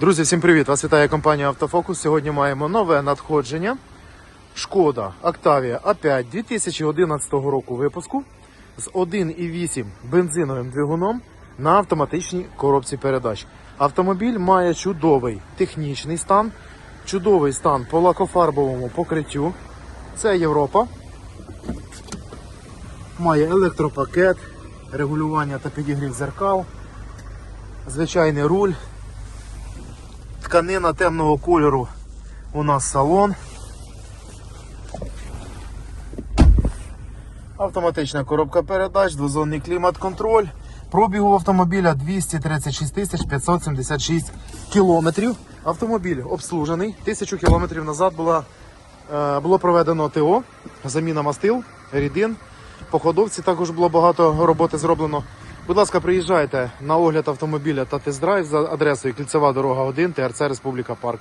Друзі, всім привіт! Вас вітає компанія Автофокус. Сьогодні маємо нове надходження. Шкода Octavia A5 2011 року випуску з 1,8 бензиновим двигуном на автоматичній коробці передач. Автомобіль має чудовий технічний стан, чудовий стан по лакофарбовому покриттю. Це Європа. Має електропакет, регулювання та підігрів зеркал, звичайний руль. Тканина темного кольору у нас салон. Автоматична коробка передач, двозонний клімат-контроль. Пробігу автомобіля 236 576 кілометрів. Автомобіль обслужений. Тисячу кілометрів назад була, е, було проведено ТО, заміна мастил, рідин. По ходовці також було багато роботи зроблено. Будь ласка, приїжджайте на огляд автомобіля та тест-драйв за адресою Кільцева дорога 1, ТРЦ Республіка Парк.